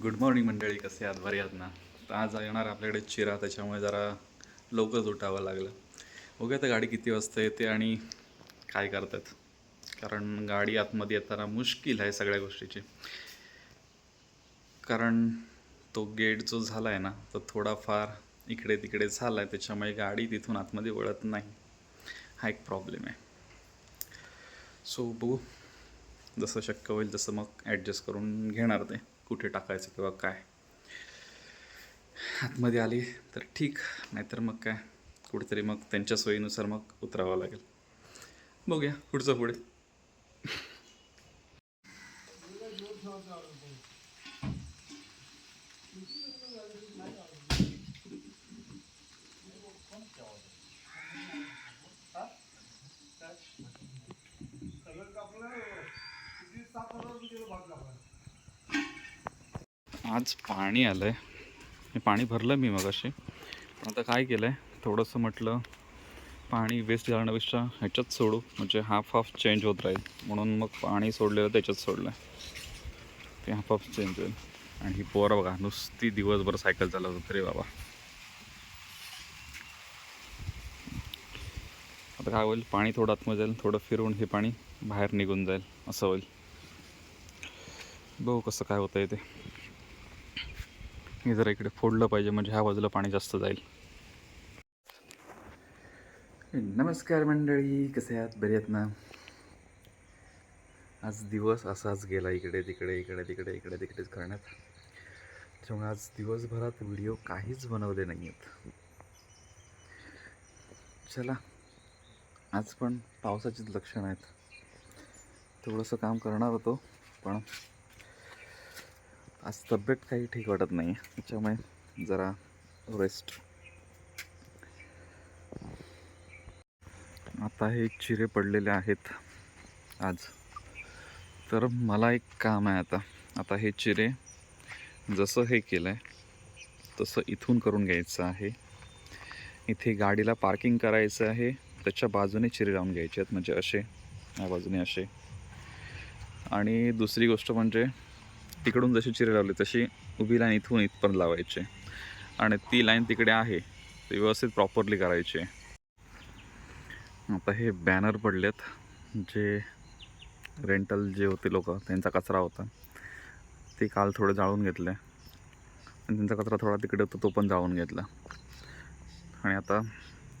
Good morning मंडळी कसे आहात? बरे आहात ना? तर आज येणार आपल्याकडे चिरा त्याच्यामुळे जरा लवकरच उठावं लागलं. बघूया तर गाडी किती वाजता येते आणि काय करतात. कारण गाडी आतमध्ये येताना मुश्किल आहे सगळ्या गोष्टीची. कारण तो गेट जो झाला आहे ना तो थोडाफार इकडे तिकडे झाला आहे त्याच्यामुळे गाडी तिथून आतमध्ये वळत नाही. हा एक प्रॉब्लेम आहे. सो बघू. जसं शक्य होईल तसं मग ॲडजस्ट करून घेणार ते. कुठे टाकायचं किंवा काय? आतमध्ये आली तर ठीक नाहीतर मग काय? कुठेतरी मग त्यांच्या सोयीनुसार मग उतरावं लागेल. बघूया पुढचं पुढे. आज पाणी आलं आहे हे पाणी भरलं मी मग असे पण आता काय केलं आहे थोडंसं म्हटलं पाणी वेस्ट घालण्यापेक्षा ह्याच्यात सोडू. म्हणजे हाफ हाफ चेंज होत राहील. म्हणून मग पाणी सोडलेलं त्याच्यात सोडलं आहे ते हाफ हाफ चेंज होईल. आणि ही पोरं बघा नुसती दिवसभर सायकल चालवत होती रे बाबा. आता काय होईल? पाणी थोडं आतमध्ये जाईल. थोडं फिरवून हे पाणी बाहेर निघून जाईल. असं होईल. बघू कसं काय होतं आहे ते. हे जरा इकडे फोडलं पाहिजे म्हणजे ह्या बाजूला पाणी जास्त जाईल. नमस्कार मंडळी कसे आहात? बरे आहेत ना? आज दिवस असाच गेला इकडे तिकडे इकडे तिकडे इकडे तिकडेच करण्यात. त्यामुळे आज दिवसभरात व्हिडिओ काहीच बनवले नाही आहेत चला आज पण पावसाचीच लक्षणं आहेत. थोडंसं काम करणार होतो पण आज तब्येत काही ठीक वाटत नाही. त्याच्यामुळे जरा रेस्ट आता हे चिरे पडलेले आहेत आज. तर मला एक काम आहे आता. आता हे चिरे जसं हे केलं आहे तसं इथून करून घ्यायचं आहे. इथे गाडीला पार्किंग करायचं आहे. त्याच्या बाजूने चिरे लावून घ्यायचे आहेत. म्हणजे असे या बाजूने असे. आणि दुसरी गोष्ट म्हणजे तिकडून जशी चिरे लावली तशी उभी लाईन इथून इथपर्यंत लावायची. आणि ती लाईन तिकडे आहे ती व्यवस्थित प्रॉपरली करायची. आता हे बॅनर पडलेत जे रेंटल जे होते लोक त्यांचा कचरा होता. ते काल थोडं जाळून घेतलं. आणि त्यांचा कचरा थोडा तिकडे होता तो पण जाळून घेतला. आणि आता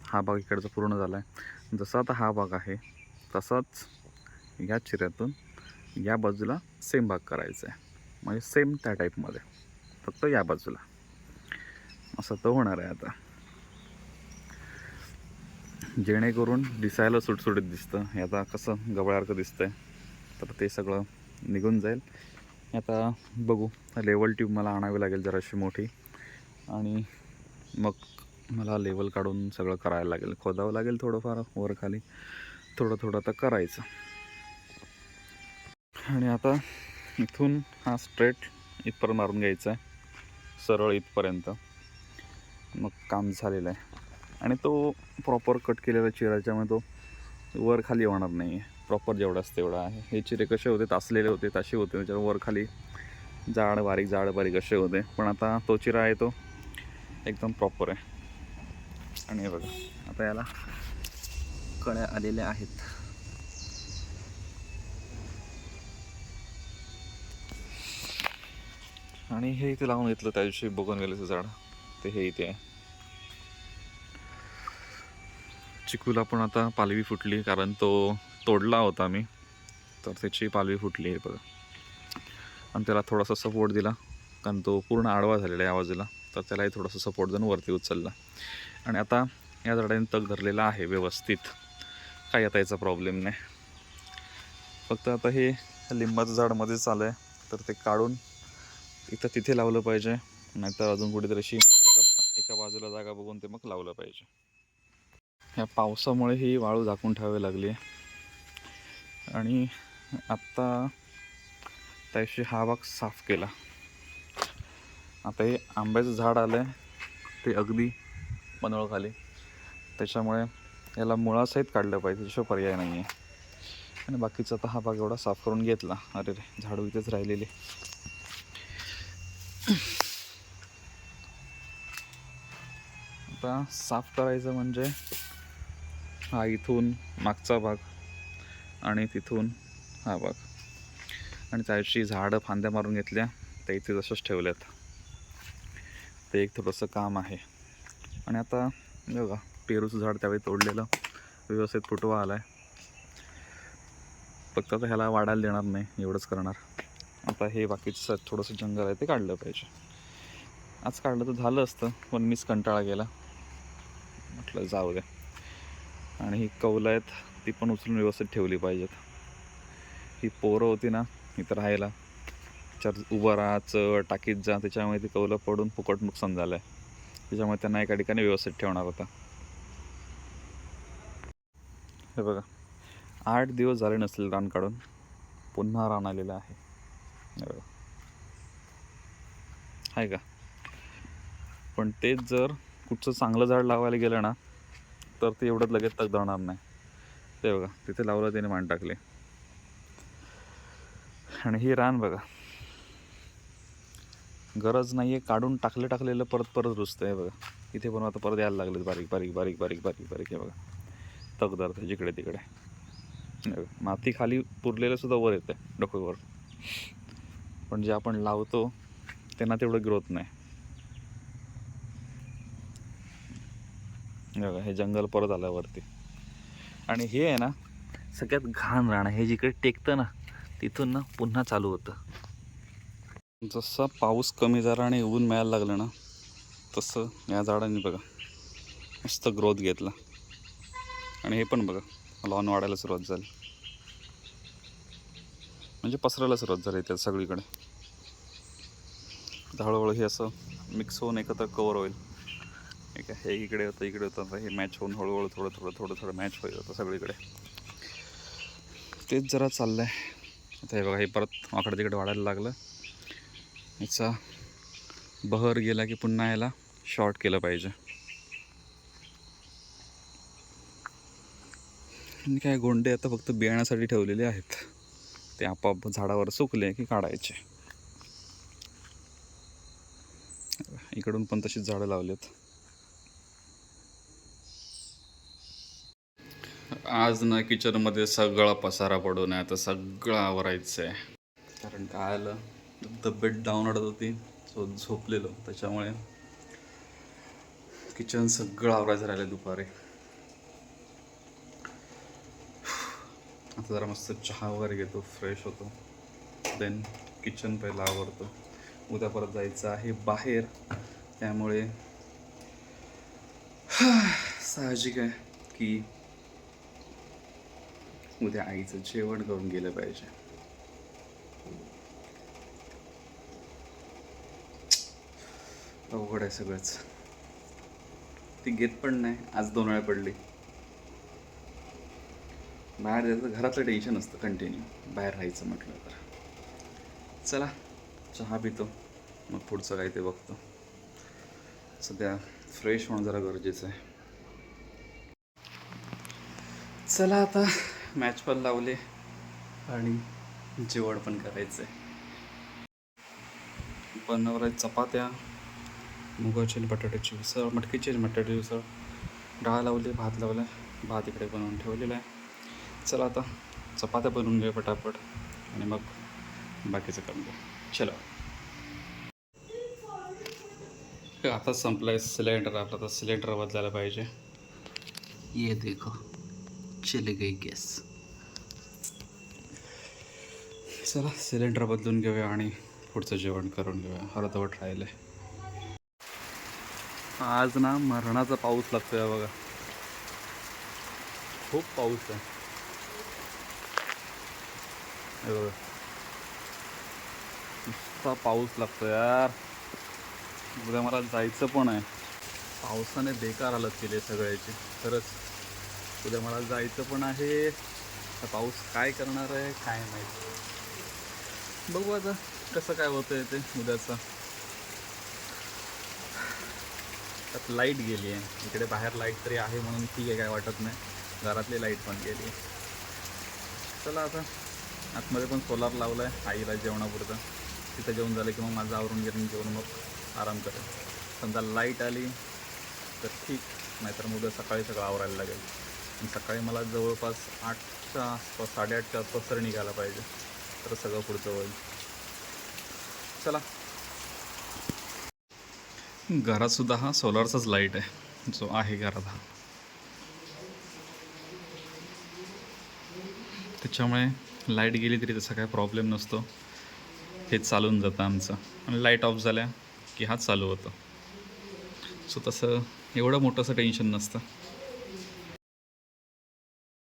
हा भाग इकडचा पूर्ण झाला आहे जसा आता हा भाग आहे तसाच या चिऱ्यातून या बाजूला सेम भाग करायचा आहे म्हणजे सेम त्या टाईपमध्ये फक्त या बाजूला. असं तो होणार आहे आता. जेणेकरून दिसायला सुटसुटीत दिसतं. आता कसं गवळ्यासारखं दिसतंय. तर ते सगळं निघून जाईल. आता बघू. लेवल ट्यूब मला आणावी लागेल जराशी मोठी. आणि मग मला लेवल काढून सगळं करायला लागेल. खोदावं लागेल थोडंफार वर खाली. थोडं थोडं आता करायचं. आणि आता इथून हा स्ट्रेट इथपर्यंत मारून घ्यायचा आहे. सरळ इथपर्यंत. मग काम झालेलं आहे. आणि तो प्रॉपर कट केलेला चिराच्यामुळे तो वर खाली होणार नाही आहे प्रॉपर जेवढा असते तेवढा आहे. हे चिरे कसे होते? तासलेले होते तसे होते. त्याच्यावर वर खाली जाड बारीक जाड बारीक असे होते. पण आता तो चिरा आहे तो एकदम प्रॉपर आहे. आणि बघा. आता याला कळ्या आलेल्या आहेत. आणि हे इथे लावून घेतलं त्या दिवशी बघून गेलेचं झाड. ते हे इथे आहे. चिकूला पण आता पालवी फुटली कारण तो तोडला होता मी तर त्याची पालवी फुटली आहे बघा. आणि त्याला थोडासा सपोर्ट दिला कारण तो पूर्ण आडवा झालेला आहे आवाजाला तर त्यालाही थोडासा सपोर्ट देऊन वरती उचलला. आणि आता या झाडाने तग धरलेला आहे व्यवस्थित. काही आता याचा प्रॉब्लेम नाही. फक्त आता हे लिंबाचं झाड मध्येच आलं आहे तर ते काढून इथं तिथे लावलं पाहिजे. नाहीतर अजून कुठेतरी अशी एका एका बाजूला जागा बघून ते मग लावलं पाहिजे. ह्या पावसामुळे ही वाळू झाकून ठेवावी लागली. आहे आणि आत्ता त्याशी हा भाग साफ केला. आता हे आंब्याचं झाड आलं आहे ते अगदी खाली त्याच्यामुळे याला मुळासहित काढलं पाहिजे. त्याशिवाय पर्याय नाही आहे आणि बाकीचा आता हा भाग एवढा साफ करून घेतला. अरे रे झाडू इथेच राहिलेले. आता साफ करायचं म्हणजे हा इथून मागचा भाग आणि तिथून हा भाग. आणि त्याची झाडं फांद्या मारून घेतल्या त्या इथे जशाच ठेवल्यात. ते एक थोडंसं काम आहे. आणि आता बघा पेरूचं झाड त्यावेळी तोडलेलं व्यवस्थित फुटवा आला आहे फक्त आता ह्याला वाढायला देणार नाही एवढंच करणार. आता हे बाकीचं थोडंसं जंगल आहे ते काढलं पाहिजे. आज काढलं तर झालं असतं पण मीच कंटाळा गेला. म्हटलं जाऊ द्या. आणि ही कौलं आहेत ती पण उचलून व्यवस्थित ठेवली पाहिजेत. ही पोरं होती ना इथं राहायला. चार उभं राहा चढ टाकीत जा त्याच्यामुळे ती कौलं पडून फुकट नुकसान झालं आहे त्याच्यामुळे त्यांना एका ठिकाणी व्यवस्थित ठेवणार होता. हे बघा. आठ दिवस झाले नसतील रान काढून. पुन्हा रान आलेलं आहे. हो. आहे का? पण तेच जर कुठचं चांगलं झाड लावायला गेलं ना तर ते एवढंच लगेच तग धरणार नाही. ते बघा तिथे लावलं त्याने मान टाकले. आणि ही रान बघा. गरज नाही आहे काढून टाकलं टाकलेलं परत परत रुजतं आहे बघा. इथे पण आता परत यायला लागले बारीक बारीक बारीक बारीक बारीक बारीक हे बघा. तगदार धरतं जिकडे तिकडे. माती खाली पुरलेलं सुद्धा वर येतं डोक्यावर पण जे आपण लावतो त्यांना तेवढं ग्रोथ नाही. हे बघा हे जंगल परत आल्यावरती. आणि हे आहे ना सगळ्यात घाण राहणं हे जिकडे टेकतं ना तिथून ना पुन्हा चालू होतं. जसा पाऊस कमी झाला आणि ऊन मिळायला लागलं ना तसं या झाडांनी बघा मस्त ग्रोथ घेतला. आणि हे पण बघा लॉन वाढायला सुरुवात झाली. म्हणजे पसरायला सुरुवात झाली त्यात सगळीकडे. आता हळूहळू हे असं मिक्स होऊन एकत्र कवर होईल. ठीक आहे? हे इकडे होतं इकडे होतं. आता हे मॅच होऊन हळूहळू थोडं थोडं थोडं थोडं मॅच होईल होतं सगळीकडे. तेच जरा चाललं आहे आता हे बघा हे परत आकडे तिकडे वाढायला लागलं. याचा बहर गेला की पुन्हा याला शॉर्ट केलं पाहिजे. आणि काय गोंडे आता फक्त बियाण्यासाठी ठेवलेले आहेत. ते आपोआप झाडावर सुकले की काढायचे. इकडून पण तशीच झाडं लावलेत. आज ना किचनमध्ये सगळा पसारा पडून आहे आता सगळं आवरायचं आहे कारण काय आलं तब्येत डाऊन अडत होती सो झोपलेलो. त्याच्यामुळे किचन सगळं आवरायचं राहिलं दुपारी. आता जरा मस्त चहा वगैरे घेतो फ्रेश होतो. देन किचन पहिला आवडतो उद्या परत जायचं आहे बाहेर. त्यामुळे साहजिक आहे की उद्या आईचं जेवण करून गेलं पाहिजे. अवघड आहे सगळंच. ती घेत पण नाही आज दोन वेळा पडली. बाहेर जायचं तर घरातलं टेन्शन असतं कंटिन्यू बाहेर राहायचं म्हटलं तर. चला चहा पितो मग पुढचं काय ते बघतो. सध्या फ्रेश होणं जरा गरजेचं आहे. चला आता मॅच पण लावले आणि जेवण पण करायचं आहे बनवलं चपात्या मुगाची बटाट्याची उसळ मटकीची आणि बटाट्याची उसळ डाळ लावली भात लावला भात इकडे बनवून ठेवलेला आहे. चला आता चपात्या बनवून घे पटापट आणि मग बाकीचं काम घ्या चला हे आता संपलं आहे सिलेंडर आपला तर सिलेंडर बदलायला पाहिजे. ये देखो चले गई गॅस. चला सिलेंडर बदलून घेऊया आणि पुढचं जेवण करून घेऊया. अर्धवट राहिलं आहे आज ना मरणाचा पाऊस लागतोय बघा. खूप पाऊस आहे. बघा. नुसता पाऊस लागतो यार. उद्या मला जायचं पण आहे. पावसाने बेकार हालत केली आहे सगळ्याची. खरंच. उद्या मला जायचं पण आहे. तर पाऊस काय करणार आहे काय माहिती बघू आता कसं काय होतं आहे ते उद्याचं. त्यात लाइट गेली आहे. इकडे बाहेर लाइट तरी आहे म्हणून ठीक आहे काय वाटत नाही. घरातली लाइट पण गेली आहे. चला आता. आतमध्ये पण सोलार लावला आहे आईला जेवणापुरतं. तिथं जेवण झालं की मग माझं आवरून गिरून जेवण मग. आराम करेल. समजा लाइट आली तर ठीक. नाहीतर मग उद्या सकाळी सगळं आवरायला लागेल. आणि सकाळी मला जवळपास आठच्या आसपास साडेआठच्या आसपास तर निघायला पाहिजे. तर सगळं पुढचं होईल. चला. घरातसुद्धा हा सोलारचाच लाइट आहे. जो आहे घरात हा. त्याच्यामुळे लाइट गेली तरी तसा काय प्रॉब्लेम नसतो. हे चालून जातं आमचं. आणि लाइट ऑफ झाल्या की हाच चालू होतं. सो तसं एवढं मोठंसं टेन्शन नसतं.